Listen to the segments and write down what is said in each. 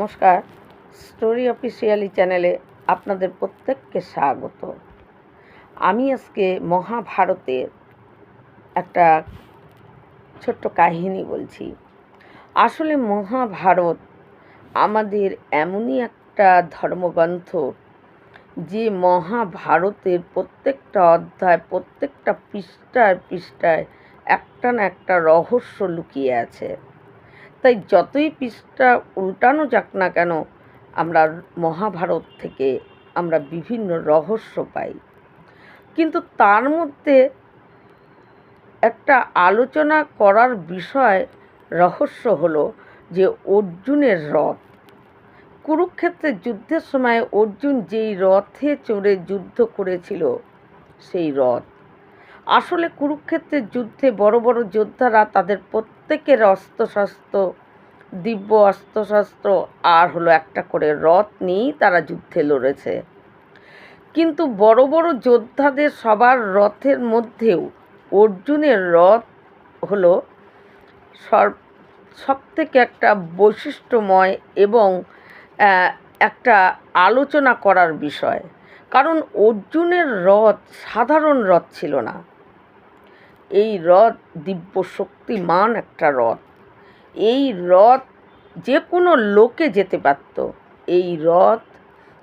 নমস্কার। Story officially চ্যানেলে আপনাদের প্রত্যেককে স্বাগত। আমি আজকে মহাভারতের একটা ছোট্ট কাহিনী বলছি। আসলে মহাভারত আমাদের এমনই একটা ধর্মগ্রন্থ যে মহাভারতের প্রত্যেকটা অধ্যায়, প্রত্যেকটা পৃষ্ঠায় পৃষ্ঠায় একটা না একটা রহস্য লুকিয়ে আছে। তাই যতই পৃষ্ঠা উল্টানো যাক না কেন, আমরা মহাভারত থেকে আমরা বিভিন্ন রহস্য পাই। কিন্তু তার মধ্যে একটা আলোচনা করার বিষয় রহস্য হলো যে অর্জুনের রথ। কুরুক্ষেত্রের যুদ্ধের সময় অর্জুন যেই রথে চড়ে যুদ্ধ করেছিল, সেই রথ। আসলে কুরুক্ষেত্রের যুদ্ধে বড় বড় যোদ্ধারা তাদের প্রত্যেকের অস্ত্রশস্ত্র, দিব্য অস্ত্রশস্ত্র আর হলো একটা করে রথ নিয়েই তারা যুদ্ধে লড়েছে। কিন্তু বড় বড় যোদ্ধাদের সবার রথের মধ্যেও অর্জুনের রথ হলো সব থেকে একটা বৈশিষ্ট্যময় এবং একটা আলোচনা করার বিষয়। কারণ অর্জুনের রথ সাধারণ রথ ছিল না। এই রথ দিব্য শক্তিমান একটা রথ এই রথ যে কোনো লোকে যেতে পারত। এই রথ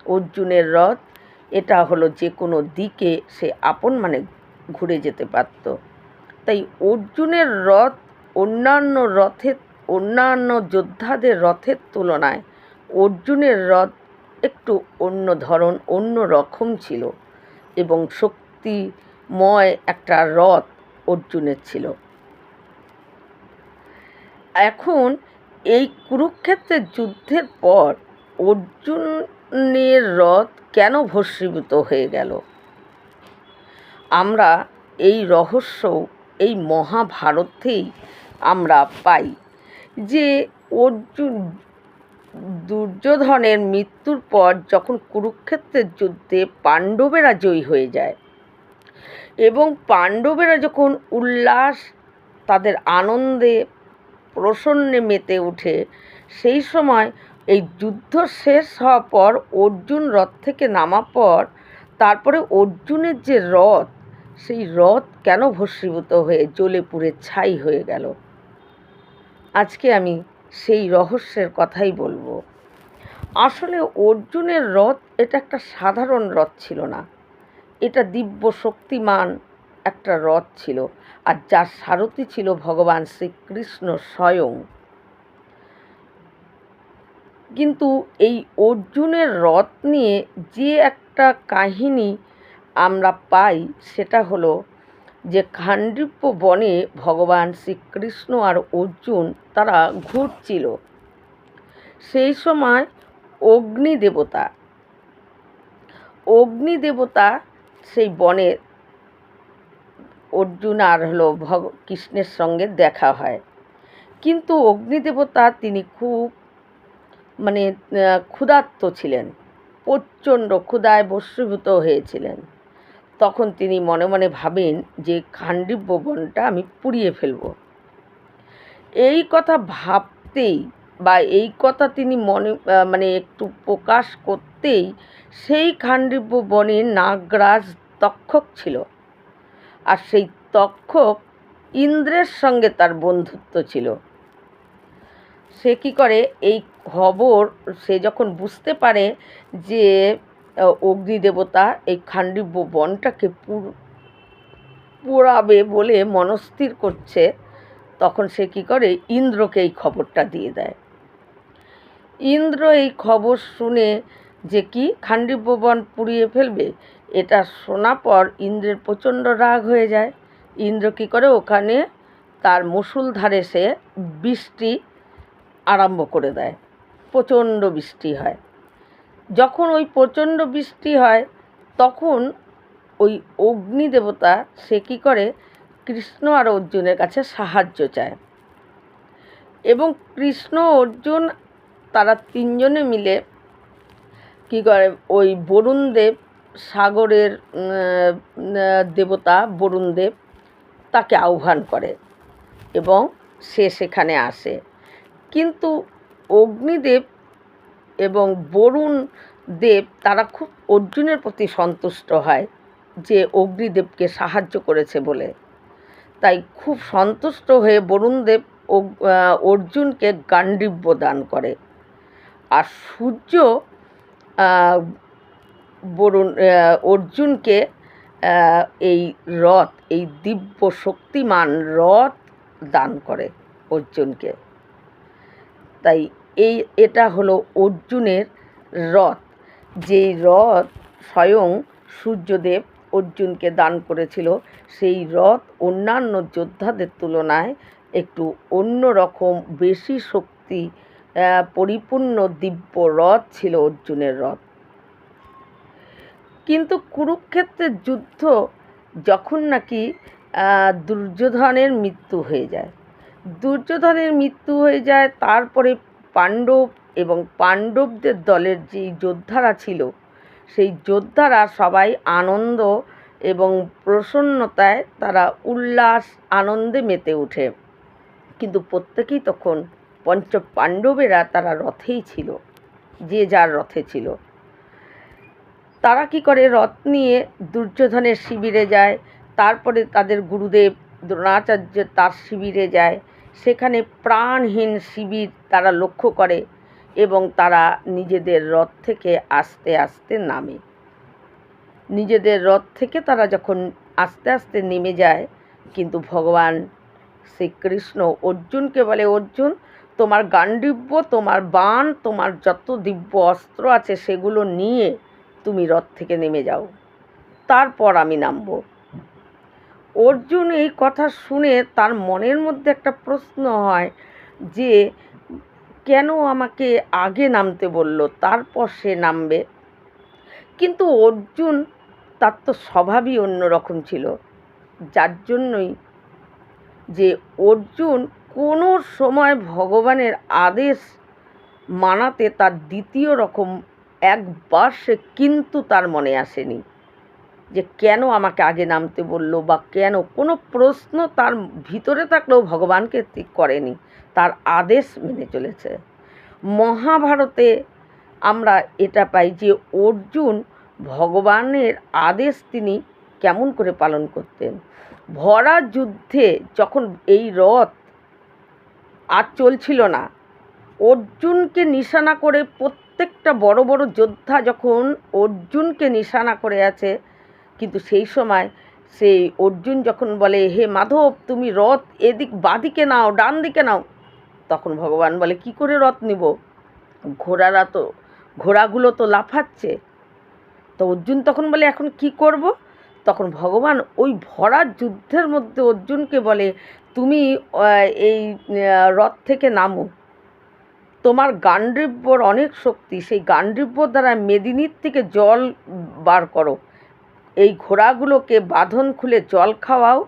অর্জুনের রথ এটা হলো যে কোনো দিকে সে আপন মানে ঘুরে যেতে পারত। তাই অর্জুনের রথ অন্যান্য রথের অন্যান্য যোদ্ধাদের রথের তুলনায় অর্জুনের রথ একটু অন্য ধরন, অন্য রকম ছিল। এবং শক্তিময় একটা রথ অর্জুনের ছিল। এখন এই কুরুক্ষেত্রের যুদ্ধের পর অর্জুনের রথ কেন ভস্মীভূত হয়ে গেল? আমরা এই রহস্য, এই মহাভারতেই আমরা পাই যে অর্জুন দুর্যোধনের মৃত্যুর পর যখন কুরুক্ষেত্রের যুদ্ধে পাণ্ডবেরা জয়ী হয়ে যায় এবং পাণ্ডবেরা যখন উল্লাস, তাদের আনন্দে প্রসন্নে মেতে ওঠে, সেই সময় এই যুদ্ধ শেষ হওয়ার পর অর্জুন রথ থেকে নামা পর, তারপরে অর্জুনের যে রথ, সেই রথ কেন ভস্মীভূত হয়ে জ্বলে পুড়ে ছাই হয়ে গেল? আজকে আমি সেই রহস্যের কথাই বলব। আসলে অর্জুনের রথ এটা একটা সাধারণ রথ ছিল না। এটা দিব্য শক্তিমান একটা রথ ছিল আর যার সারথি ছিল ভগবান শ্রীকৃষ্ণ স্বয়ং। কিন্তু এই অর্জুনের রথ নিয়ে যে একটা কাহিনী আমরা পাই, সেটা হলো যে খান্ডিপ্য বনে ভগবান শ্রীকৃষ্ণ আর অর্জুন তারা ঘুরছিল। সেই সময় অগ্নি দেবতা অগ্নি দেবতা সেই বনে অর্জুন আর হলো ভগ, কৃষ্ণের সঙ্গে দেখা হয়। কিন্তু অগ্নিদেবতা তিনি খুব মানে ক্ষুধার্ত ছিলেন, প্রচণ্ড ক্ষুধায় বস্মীভূত হয়েছিলেন। তখন তিনি মনে মনে ভাবেন যে, খান্ডিব্য বনটা আমি পুড়িয়ে ফেলব। এই কথা ভাবতেই বা এই কথা তিনি মনে মানে একটু প্রকাশ করতেই সেই খান্ডিব্য বনে নাগরাজ তক্ষক ছিল। আর সেই তক্ষক ইন্দ্রের সঙ্গে তার বন্ধুত্ব ছিল। সে কী করে? এই খবর সে যখন বুঝতে পারে যে অগ্নিদেবতা এই খান্ডিব্য বনটাকে পোড়াবে বলে মনস্থির করছে, তখন সে কী করে? ইন্দ্রকে এই খবরটা দিয়ে দেয়। ইন্দ্র এই খবর শুনে যে কি খান্ডিব্য বন পুড়িয়ে ফেলবে, এটা শোনা পর ইন্দ্রের প্রচণ্ড রাগ হয়ে যায়। ইন্দ্র কী করে ওখানে তার মুসুলধারে সে বৃষ্টি আরম্ভ করে দেয়। প্রচণ্ড বৃষ্টি হয়। যখন ওই প্রচণ্ড বৃষ্টি হয়, তখন ওই অগ্নি দেবতা সে কী করে কৃষ্ণ আর অর্জুনের কাছে সাহায্য চায়। এবং কৃষ্ণ, অর্জুন তারা তিনজনে মিলে কী করে? ওই বরুণদেব সাগরের দেবতা বরুণদেব তাকে আহ্বান করে এবং সে সেখানে আসে। কিন্তু অগ্নিদেব এবং বরুণ দেব তারা খুব অর্জুনের প্রতি সন্তুষ্ট হয় যে অগ্নিদেবকে সাহায্য করেছে বলে। তাই খুব সন্তুষ্ট হয়ে বরুণদেব অর্জুনকে গান্ডীব্য দান করে। আর সূর্য বরুণ অর্জুনকে এই রথ, এই দিব্য শক্তিমান রথ দান করে অর্জুনকে। তাই এই, এটা হলো অর্জুনের রথ। যেই রথ স্বয়ং সূর্যদেব অর্জুনকে দান করেছিল, সেই রথ অন্যান্য যোদ্ধাদের তুলনায় একটু অন্য রকম বেশি শক্তি পরিপূর্ণ দিব্য রথ ছিল অর্জুনের রথ। কিন্তু কুরুক্ষেত্রের যুদ্ধ যখন নাকি দুর্যোধনের মৃত্যু হয়ে যায়। দুর্যোধনের মৃত্যু হয়ে যায়, তারপরে পাণ্ডব এবং পাণ্ডবদের দলের যেই যোদ্ধারা ছিল, সেই যোদ্ধারা সবাই আনন্দ এবং প্রসন্নতায় তারা উল্লাস, আনন্দে মেতে ওঠে। কিন্তু প্রত্যেকেই তখন পঞ্চ পাণ্ডবেরা তারা রথেই ছিল, যে যার রথে ছিল। তারা কি করে, রথ নিয়ে দুর্যোধনের শিবিরে যায়, তারপরে তাদের গুরুদেব দ্রোণাচার্য তার শিবিরে যায়, সেখানে প্রাণহীন শিবির তারা লক্ষ্য করে এবং তারা নিজেদের রথ থেকে আস্তে আস্তে নামে। নিজেদের রথ থেকে তারা যখন আস্তে আস্তে নেমে যায়, কিন্তু ভগবান শ্রীকৃষ্ণ অর্জুনকে বলে, অর্জুন তোমার গান্ডীব্য, তোমার বাণ, তোমার যত দিব্য অস্ত্র আছে সেগুলো নিয়ে তুমি রথ থেকে নেমে যাও। তারপর আমি নামবো। অর্জুন এই কথা শুনে তার মনের মধ্যে একটা প্রশ্ন হয় যে, কেন আমাকে আগে নামতে বলল? তারপর সে নামবে? কিন্তু অর্জুন তার তো স্বভাবই অন্যরকম ছিল। যার জন্যই যে অর্জুন কোনো সময় ভগবানের আদেশ মানাতে তার দ্বিতীয় রকম একবার সে কিন্তু তার মনে আসেনি যে কেন আমাকে আগে নামতে বলল বা কেন? কোনো প্রশ্ন তার ভিতরে থাকলেও ভগবানকে ঠিক করেনি। তার আদেশ মেনে চলেছে। মহাভারতে আমরা এটা পাই যে অর্জুন ভগবানের আদেশ তিনি কেমন করে পালন করতেন। ভরা যুদ্ধে যখন এই রথ আর চলছিল না। অর্জুনকে নিশানা করে প্রত্যেকটা বড় বড় যোদ্ধা যখন অর্জুনকে নিশানা করে আছে, কিন্তু সেই সময় সেই অর্জুন যখন বলে, হে মাধব, তুমি রথ এদিক বাদিকে নাও ডান দিকে নাও, তখন ভগবান বলে, কি করে রথ নিব? ঘোড়ারা তো, ঘোড়াগুলো তো লাফাচ্ছে। তো অর্জুন তখন বলে, এখন কি করব? তখন ভগবান ওই ভরা যুদ্ধের মধ্যে অর্জুনকে বলে তুমি এই রথ থেকে নামো। তোমার গান্ডীব্যর অনেক শক্তি, সেই গান্ডীব্য দ্বারা মেদিনীর থেকে জল বার করো। এই ঘোড়াগুলোকে বাঁধন খুলে জল খাওয়াও,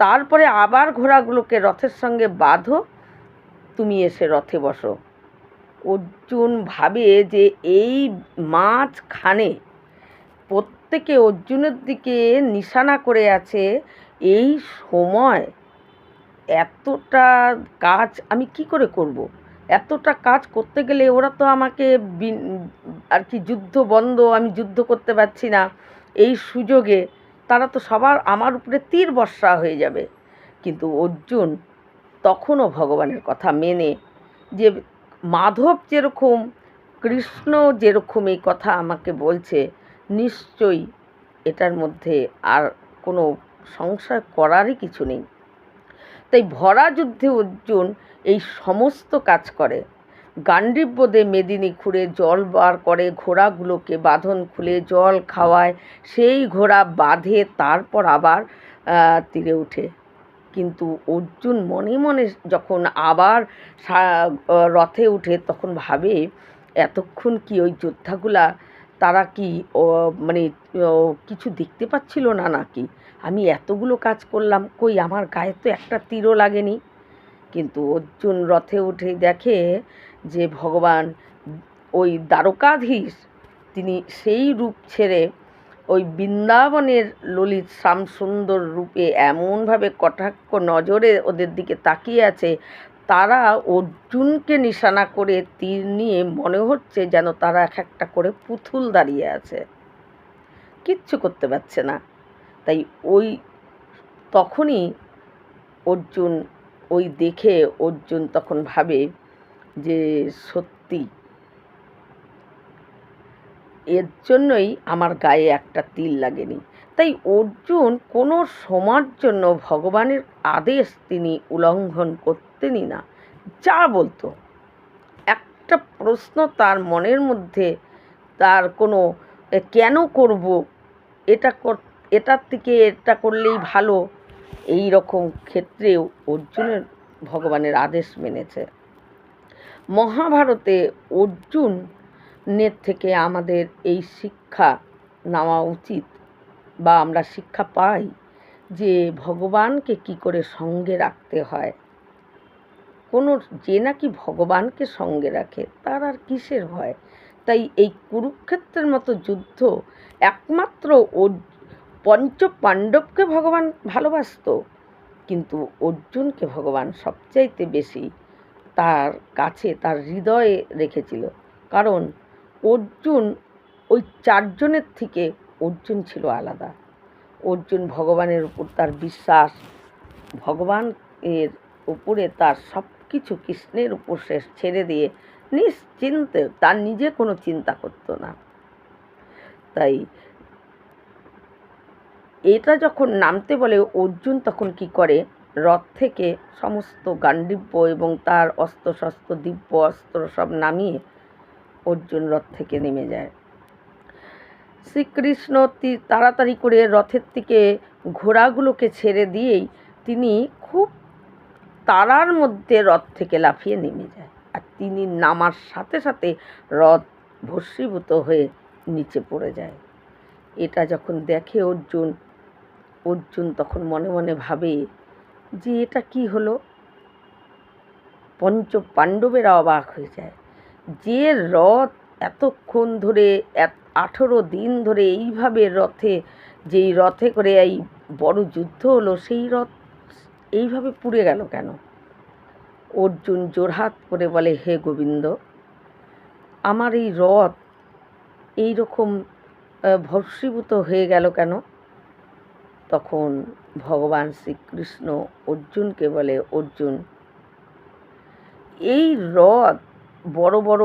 তারপরে আবার ঘোড়াগুলোকে রথের সঙ্গে বাঁধো, তুমি এসে রথে বসো। অর্জুন ভাবে যে এই মাঝখানে প্রত্যেকে অর্জুনের দিকে নিশানা করে আছে, এই সময় এতটা কাজ আমি কি করে করব। এতটা কাজ করতে গেলে ওরা তো আমাকে আর কি যুদ্ধ বন্ধ, আমি যুদ্ধ করতে পারছি না। এই সুযোগে তারা তো সবার, আমার উপরে তীর বর্ষা হয়ে যাবে। কিন্তু অর্জুন তখনও ভগবানের কথা মেনে যে মাধব যেরকম, কৃষ্ণ যেরকম এই কথা আমাকে বলছে, নিশ্চয়ই এটার মধ্যে আর কোনো সংশয় করারই কিছু নেই। তাই ভরা যুদ্ধে অর্জুন এই সমস্ত কাজ করে। গান্ডীব্য দিয়ে মেদিনী খুঁড়ে জল বার করে, ঘোড়াগুলোকে বাঁধন খুলে জল খাওয়ায়, সেই ঘোড়া বাঁধে, তারপর আবার তীরে ওঠে। কিন্তু অর্জুন মনে মনে যখন আবার রথে উঠে, তখন ভাবে, এতক্ষণ কি ওই যোদ্ধাগুলা, তারা কি মানে কিছু দেখতে পাচ্ছিল না নাকি? এতগুলো কাজ করলাম, কই আমার গায়ে তো একটা তীরও লাগেনি। কিন্তু অর্জুন রথে উঠে দেখে যে ভগবান, ওই দ্বারকাধীশ, তিনি সেই রূপ ছেড়ে ওই বৃন্দাবনের ললিত শ্যাম সুন্দর রূপে এমনভাবে কটাক্ষ নজরে ওদের দিকে তাকিয়ে আছে, তারা অর্জুনকে নিশানা করে তীর নিয়ে মনে হচ্ছে যেন তারা এক একটা করে পুতুল দাঁড়িয়ে আছে। কিচ্ছু করতে পারছে না। তাই ওই তখনই অর্জুন ওই দেখে অর্জুন তখন ভাবে যে সত্যি এর জন্যই আমার গায়ে একটা তিল লাগেনি। তাই অর্জুন কোনো সময়ের জন্য ভগবানের আদেশ তিনি উল্লঙ্ঘন করতেনই না। যা বলতো। একটা প্রশ্ন তার মনের মধ্যে, তার কোনো কেন করব? এটা কর এটার থেকে এটা করলেই ভালো। এই রকম ক্ষেত্রেও অর্জুনের ভগবানের আদেশ মেনেছে। মহাভারতে অর্জুনের থেকে আমাদের এই শিক্ষা নেওয়া উচিত বা আমরা শিক্ষা পাই যে ভগবানকে কি করে সঙ্গে রাখতে হয়। কোনো যে নাকি ভগবানকে সঙ্গে রাখে, তার আর কিসের হয় তাই এই কুরুক্ষেত্রের মতো যুদ্ধ একমাত্র অর- পঞ্চ পাণ্ডবকে ভগবান ভালোবাসতো, কিন্তু অর্জুনকে ভগবান সবচাইতে বেশি তার কাছে, তার হৃদয়ে রেখেছিল। কারণ অর্জুন ওই চারজনের থেকে, অর্জুন ছিল আলাদা। অর্জুন ভগবানের উপর তার বিশ্বাস ভগবান এর উপরে তার সব কিছু কৃষ্ণের উপর সে ছেড়ে দিয়ে নিশ্চিন্তে তার নিজে কোনো চিন্তা করতো না। তাই এটা যখন নামতে বলে, অর্জুন তখন কি করে? রথ থেকে সমস্ত গান্ডিব্য এবং তার অস্ত্র শস্ত্র দিব্য অস্ত্র সব নামিয়ে অর্জুন রথ থেকে নেমে যায়। শ্রীকৃষ্ণ তাড়াতাড়ি করে রথের থেকে ঘোড়াগুলোকে ছেড়ে দিয়েই তিনি খুব তারার মধ্যে রথ থেকে লাফিয়ে নেমে যায়। আর তিনি নামার সাথে সাথে রথ ভস্মীভূত হয়ে নিচে পড়ে যায়। এটা যখন দেখে অর্জুন অর্জুন তখন মনে মনে ভাবে যে এটা কি হলো? পঞ্চ পাণ্ডবেরা অবাক হয়ে যায়। যে রথ এতক্ষণ ধরে আঠেরো দিন ধরে এইভাবে রথে, যেই রথে করে এই বড় যুদ্ধ হলো, সেই রথ এইভাবে পুড়ে গেল কেন? অর্জুন জোরহাত করে বলে, হে গোবিন্দ, আমার এই রথ এই রকম ভস্মীভূত হয়ে গেল কেন? তখন ভগবান শ্রীকৃষ্ণ অর্জুনকে বলে, অর্জুন, এই রথ বড় বড়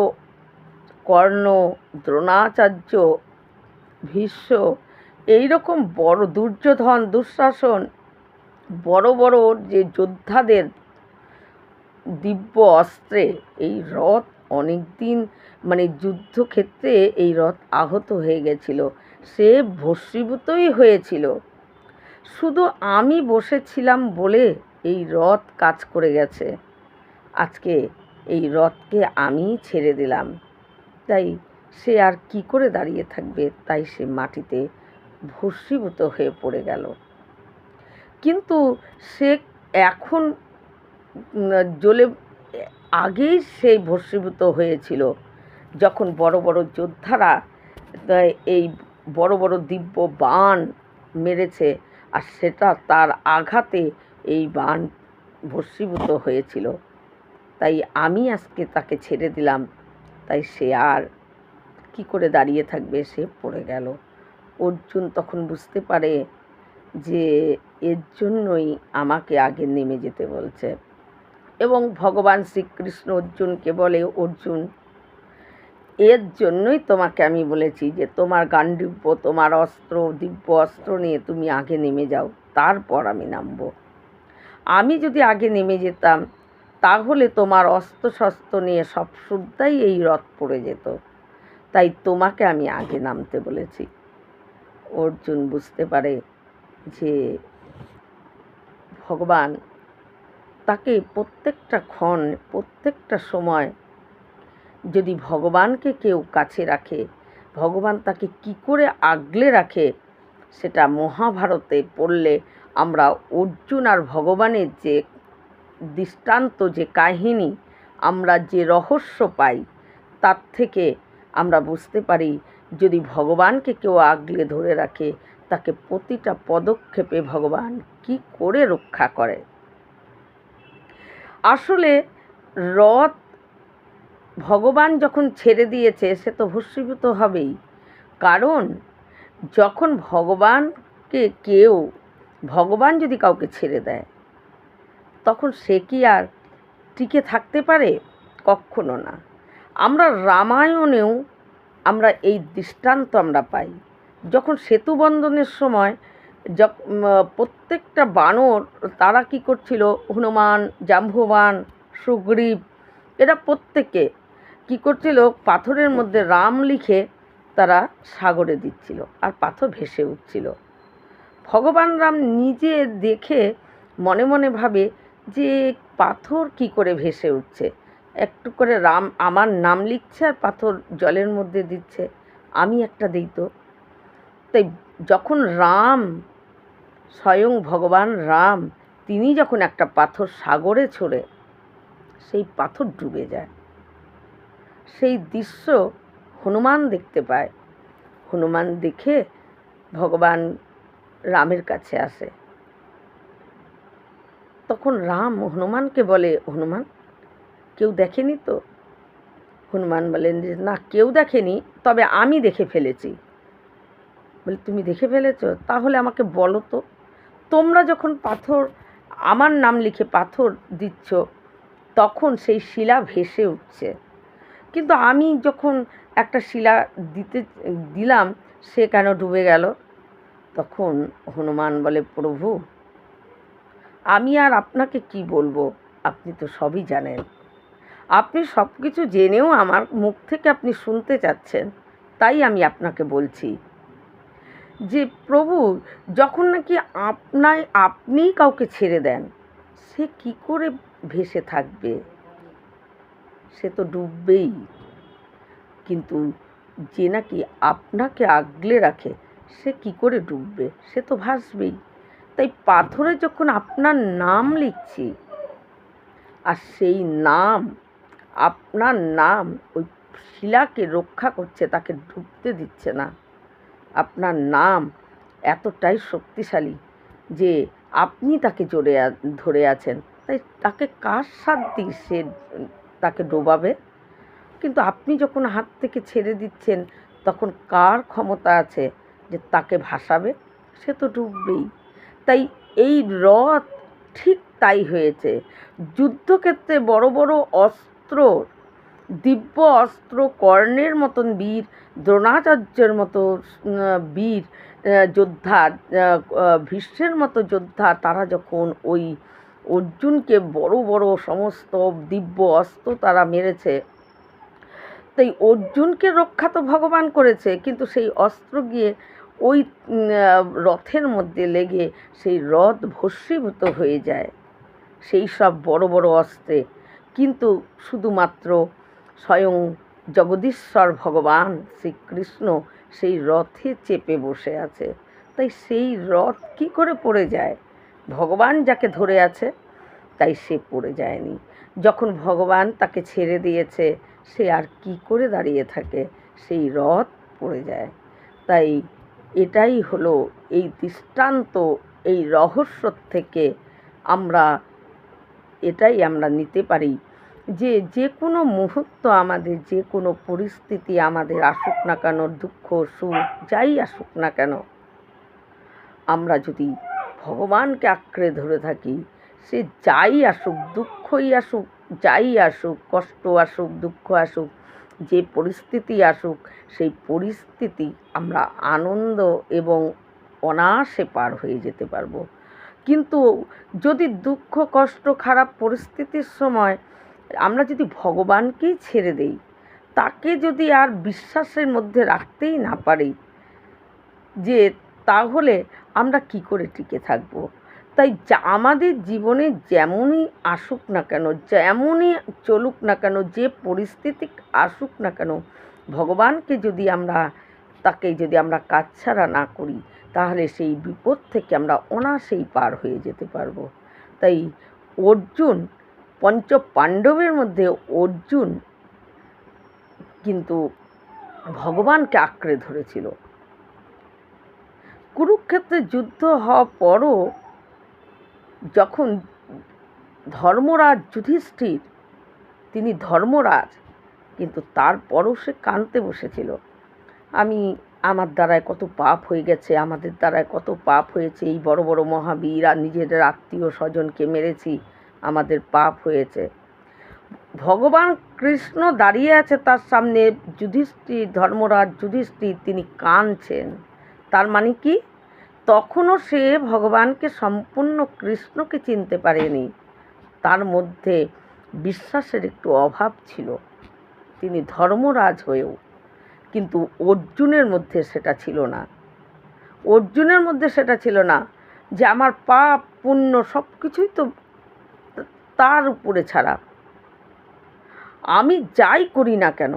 কর্ণ, দ্রোণাচার্য, ভীষ্ম এই রকম বড় দুর্যোধন, দুঃশাসন, বড় বড় যে যোদ্ধাদের দিব্য অস্ত্রে এই রথ অনেক দিন মানে যুদ্ধক্ষেত্রে এই রথ আহত হয়ে গেছিল। সে ভস্মীভূতই হয়েছিল। শুধু আমি বসেছিলাম বলে এই রথ কাজ করে গেছে। আজকে এই রথকে আমিই ছেড়ে দিলাম। তাই সে আর কি করে দাঁড়িয়ে থাকবে তাই সে মাটিতে ভস্মীভূত হয়ে পড়ে গেল। কিন্তু সে এখন জ্বলে আগেই সেই ভস্মীভূত হয়েছিল। যখন বড় বড় যোদ্ধারা এই বড় বড় দিব্য বাণ মেরেছে আর সেটা তার আঘাতে এই বান ভস্মীভূত হয়েছিল। তাই আমি আজকে তাকে ছেড়ে দিলাম। তাই সে আর কি করে দাঁড়িয়ে থাকবে? সে পড়ে গেল। অর্জুন তখন বুঝতে পারে যে এর জন্যই আমাকে আগে নেমে যেতে বলছে। এবং ভগবান শ্রীকৃষ্ণ অর্জুনকে বলে, অর্জুন এর জন্যই তোমাকে আমি বলেছি যে তোমার গান্ডিব্য তোমার অস্ত্র, দিব্য অস্ত্র নিয়ে তুমি আগে নেমে যাও, তারপর আমি নামবো। আমি যদি আগে নেমে যেতাম, তাহলে তোমার অস্ত্র শস্ত্র নিয়ে সব শুদ্ধাই এই রথ পড়ে যেত। তাই তোমাকে আমি আগে নামতে বলেছি। অর্জুন বুঝতে পারে যে ভগবান তাকে প্রত্যেকটা ক্ষণ, প্রত্যেকটা সময় যদি ভগবানকে কেউ কাছে রাখে, ভগবান তাকে কি করে আগলে রাখে, সেটা মহাভারতে পড়লে আমরা অর্জুন আর ভগবানের যে দৃষ্টান্ত, যে কাহিনী, আমরা যে রহস্য পাই, তার থেকে আমরা বুঝতে পারি যদি ভগবানকে কেউ আগলে ধরে রাখে, তাকে প্রতিটা পদক্ষেপে ভগবান কি করে রক্ষা করে। আসলে রথ ভগবান যখন ছেড়ে দিয়েছে, সে তো ভস্মীভূত হবেই। কারণ, যখন ভগবানকে কেউ, ভগবান যদি কাউকে ছেড়ে দেয়, তখন সে কি আর টিকে থাকতে পারে? কখনো না। আমরা রামায়ণেও আমরা এই দৃষ্টান্ত আমরা পাই। যখন সেতু বন্ধনের সময় প্রত্যেকটা বানর, তারা কি করছিল? হনুমান জাম্ববান সুগ্রীব, এরা প্রত্যেকে কি করছিল? পাথরের মধ্যে রাম লিখে তারা সাগরে দিচ্ছিল আর পাথর ভেসে উঠছিল। ভগবান রাম নিজে দেখে মনে মনে ভাবে যে পাথর কি করে ভেসে উঠছে। একটু করে রাম আমার নাম লিখছে আর পাথর জলের মধ্যে দিচ্ছে, আমি একটা দিই তো। তাই যখন রাম, স্বয়ং ভগবান রাম, তিনি যখন একটা পাথর সাগরে ছোড়ে, সেই পাথর ডুবে যায়। সেই দৃশ্য হনুমান দেখতে পায়। হনুমান দেখে ভগবান রামের কাছে আসে। তখন রাম হনুমানকে বলে, হনুমান, কেউ দেখেনি তো? হনুমান বলেন যে না, কেউ দেখেনি, তবে আমি দেখে ফেলেছি। বলে, তুমি দেখে ফেলেছ? তাহলে আমাকে বলো তো। তোমরা যখন পাথর, আমার নাম লিখে পাথর দিচ্ছ, তখন সেই শিলা ভেসে উঠছে। কিন্তু আমি যখন একটা শিলা দিতে, দিলাম, সে কেন ডুবে গেল? তখন হনুমান বলে, প্রভু, আমি আর আপনাকে কি বলব? আপনি তো সবই জানেন। আপনি সব কিছু জেনেও আমার মুখ থেকে আপনি শুনতে চাচ্ছেন, তাই আমি আপনাকে বলছি যে, প্রভু, যখন নাকি আপনায়, আপনিই কাউকে ছেড়ে দেন, সে কি করে ভেসে থাকবে? সে তো ডুববেই। কিন্তু যে নাকি আপনাকে আগলে রাখে, সে কি করে ডুববে? সে তো ভাসবেই। তাই পাথরে যখন আপনার নাম লিখছি, আর সেই নাম, আপনার নাম ওই শিলাকে রক্ষা করছে, তাকে ডুবতে দিচ্ছে না। আপনার নাম এতটাই শক্তিশালী যে আপনি তাকে জোরে ধরে আছেন। তাই তাকে কার সাধ্যি সে তাকে ডোবাবে। কিন্তু আপনি যখন হাত থেকে ছেড়ে দিচ্ছেন, তখন কার ক্ষমতা আছে যে তাকে ভাসাবে? সে তো ডুববেই। তাই এই রথ ঠিক তাই হয়েছে। যুদ্ধক্ষেত্রে বড় বড় অস্ত্র, দিব্য অস্ত্র, কর্ণের মতন বীর, দ্রোণাচার্যের মতো বীর যোদ্ধা ভীষ্মের মতো যোদ্ধা, তারা যখন ওই অর্জুনকে বড় বড় সমস্ত দিব্য অস্ত্র তারা মেরেছে। তাই অর্জুনকে রক্ষা তো ভগবান করেছে, কিন্তু সেই অস্ত্র গিয়ে ওই রথের মধ্যে লেগে সেই রথ ভস্মীভূত হয়ে যায় সেই সব বড় বড় অস্ত্রে। কিন্তু শুধুমাত্র স্বয়ং জগদীশ্বর ভগবান শ্রীকৃষ্ণ সেই রথে চেপে বসে আছে। তাই সেই রথ কি করে পড়ে যায়? ভগবান যাকে ধরে আছে তাই সে পড়ে যায়নি। যখন ভগবান তাকে ছেড়ে দিয়েছে, সে আর কি করে দাঁড়িয়ে থাকে? সেই রথ পড়ে যায়। তাই এটাই হলো এই দৃষ্টান্ত, এই রহস্য থেকে আমরা, এটাই আমরা নিতে পারি যে যে কোনো মুহূর্ত আমাদের, যে কোনো পরিস্থিতি আমাদের আসুক না কেন, দুঃখ, সুখ, যাই আসুক না কেন, আমরা যদি ভগবানকে আঁকড়ে ধরে থাকি সে যাই আসুক, দুঃখই আসুক, যাই আসুক, কষ্ট আসুক, দুঃখ আসুক, যে পরিস্থিতি আসুক, সেই পরিস্থিতি আমরা আনন্দ এবং অনায়াসে পার হয়ে যেতে পারব। কিন্তু যদি দুঃখ, কষ্ট, খারাপ পরিস্থিতির সময় আমরা যদি ভগবানকেই ছেড়ে দেই, তাকে যদি আর বিশ্বাসের মধ্যে রাখতেই না পারি, যে তাহলে আমরা কি করে টিকে থাকব? তাই যা আমাদের জীবনে যেমনই আসুক না কেন, যেমনই চলুক না কেন, যে পরিস্থিতি আসুক না কেন, ভগবানকে যদি আমরা, তাকে যদি আমরা কাছছাড়া না করি, তাহলে সেই বিপদ থেকে আমরা অনায়াসেই পার হয়ে যেতে পারব। তাই অর্জুন পঞ্চ পাণ্ডবের মধ্যে অর্জুন কিন্তু ভগবানকে আঁকড়ে ধরেছিল। কুরুক্ষেত্রে যুদ্ধ হওয়ার পরও যখন ধর্মরাজ যুধিষ্ঠির, তিনি ধর্মরাজ, কিন্তু তারপরও সে কাঁদতে বসেছিল। আমি, আমার দ্বারায় কত পাপ হয়ে গেছে, আমাদের দ্বারায় কত পাপ হয়েছে, এই বড় বড় মহাবীর আর নিজেদের আত্মীয় স্বজনকে মেরেছি, আমাদের পাপ হয়েছে। ভগবান কৃষ্ণ দাঁড়িয়ে আছে তার সামনে, যুধিষ্ঠির, ধর্মরাজ যুধিষ্ঠির, তিনি কাঁদছেন। তার মানে কি? তখনও সে ভগবানকে সম্পূর্ণ কৃষ্ণকে চিনতে পারেনি। তার মধ্যে বিশ্বাসের একটু অভাব ছিল। তিনি ধর্মরাজ হয়েও, কিন্তু অর্জুনের মধ্যে সেটা ছিল না। অর্জুনের মধ্যে সেটা ছিল না যে আমার পাপ, পুণ্য সব কিছুই তো তার উপরে ছাড়া। আমি যাই করি না কেন?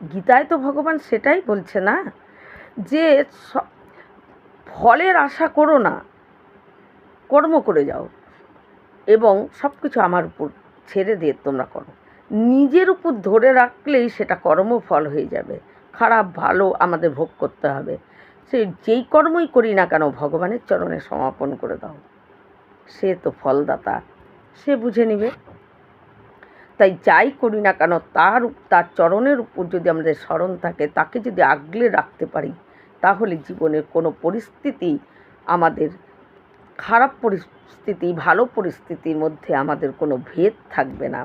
গীতায় তো ভগবান সেটাই বলছে না যে ফলের আশা করো না, কর্ম করে যাও এবং সব কিছু আমার উপর ছেড়ে দিয়ে তোমরা করো। নিজের উপর ধরে রাখলেই সেটা কর্মফল হয়ে যাবে। খারাপ, ভালো আমাদের ভোগ করতে হবে। সে যেই কর্মই করি না কেন, ভগবানের চরণে সমাপন করে দাও। সে তো ফলদাতা, সে বুঝে নেবে। তাই যাই করি না কেন, তার তার চরণের উপর যদি আমাদের স্মরণ থাকে, তাকে যদি আগলে রাখতে পারি তাহলে জীবনের কোনো পরিস্থিতি আমাদের, খারাপ পরিস্থিতি, ভালো পরিস্থিতির মধ্যে আমাদের কোনো ভেদ থাকবে না।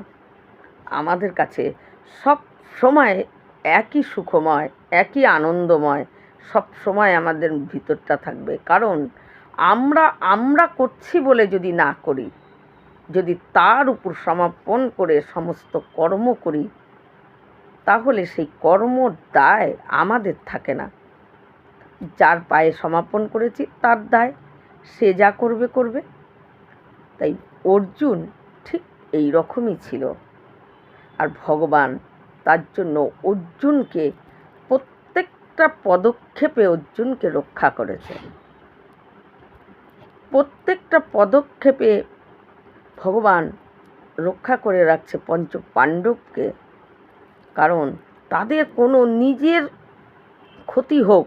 আমাদের কাছে সব সময় একই সুখময়, একই আনন্দময়, সব সময় আমাদের ভিতরটা থাকবে। কারণ আমরা আমরা করছি বলে যদি না করি, যদি তার উপর সমাপন করে সমস্ত কর্ম করি, তাহলে সেই কর্মর দায় আমাদের থাকে না। যার পায়ে সমাপন করেছি, তার দায় সে যা করবে করবে। তাই অর্জুন ঠিক এই রকমই ছিল। আর ভগবান তার জন্য অর্জুনকে প্রত্যেকটা পদক্ষেপে অর্জুনকে রক্ষা করেছে। প্রত্যেকটা পদক্ষেপে ভগবান রক্ষা করে রাখছে পঞ্চ পাণ্ডবকে কারণ তাদের কোনো নিজের ক্ষতি হোক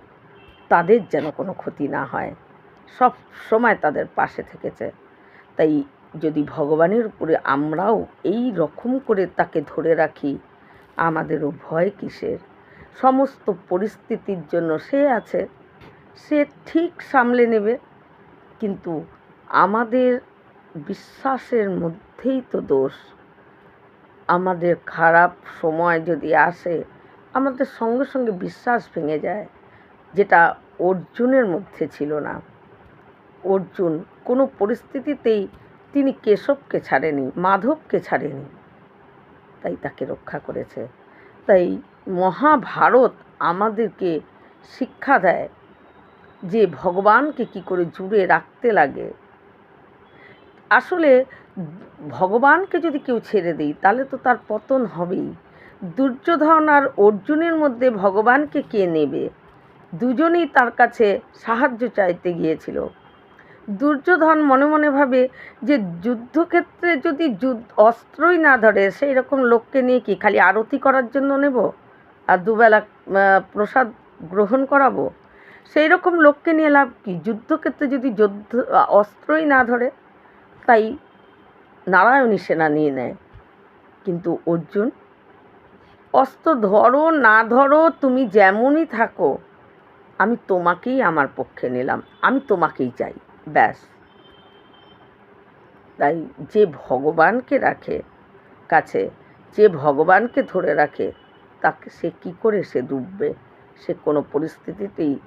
তাদের যেন কোনো ক্ষতি না হয়। সব সময় তাদের পাশে থেকেছে। তাই যদি ভগবানের উপরে আমরাও এই রকম করে তাকে ধরে রাখি, আমাদেরও ভয় কিসের? সমস্ত পরিস্থিতির জন্য সে আছে, সে ঠিক সামলে নেবে। কিন্তু আমাদের বিশ্বাসের মধ্যেই তো দোষ। আমাদের খারাপ সময় যদি আসে, আমাদের সঙ্গে সঙ্গে বিশ্বাস ভেঙে যায়। যেটা অর্জুনের মধ্যে ছিল না। অর্জুন কোনো পরিস্থিতিতেই তিনি কেশবকে ছাড়েনি, মাধবকে ছাড়েনি। তাই তাকে রক্ষা করেছে। তাই মহাভারত আমাদেরকে শিক্ষা দেয় যে ভগবানকে কি করে জুড়ে রাখতে লাগে। আসলে ভগবানকে যদি কেউ ছেড়ে দিই, তাহলে তো তার পতন হবেই। দুর্যোধন আর অর্জুনের মধ্যে ভগবানকে কে নেবে? দুজনেই তার কাছে সাহায্য চাইতে গিয়েছিল। দুর্যোধন মনে মনে ভাবে যে যুদ্ধক্ষেত্রে যদি অস্ত্রই না ধরে, সেই রকম লোককে নিয়ে কি খালি আরতি করার জন্য নেব? আর দুবেলা প্রসাদ গ্রহণ করাবো? সেই রকম লোককে নিয়ে লাভ কি? যুদ্ধক্ষেত্রে যদি যুদ্ধ অস্ত্রই না ধরে, তাই নারায়ণী সেনা নিয়ে নেয়। কিন্তু অর্জুন, অস্ত্র ধরো না ধরো, তুমি যেমনই থাকো আমি তোমাকেই আমার পক্ষে নিলাম, আমি তোমাকেই চাই, ব্যাস। তাই যে ভগবানকে রাখে কাছে, যে ভগবানকে ধরে রাখে, তাকে সে কি করে সে ডুববে? সে কোনো পরিস্থিতিতেই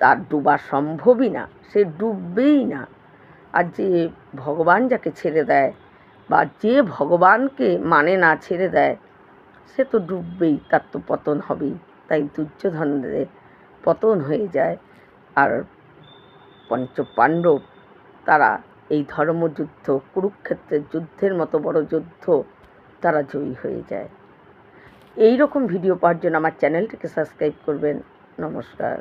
তার ডুবা সম্ভবই না, সে ডুববেই না। আর যে ভগবান যাকে ছেড়ে দেয় বা যে ভগবানকে মানে না ছেড়ে দেয়, সে তো ডুববেই, তার তো পতন হবেই। তাই দুর্যোধনদের পতন হয়ে যায়। আর পঞ্চ পাণ্ডব তারা এই ধর্মযুদ্ধ, কুরুক্ষেত্রের যুদ্ধের মতো বড় যুদ্ধ তারা জয়ী হয়ে যায়। এই রকম ভিডিও পাওয়ার জন্য আমার চ্যানেলটিকে সাবস্ক্রাইব করবেন। নমস্কার।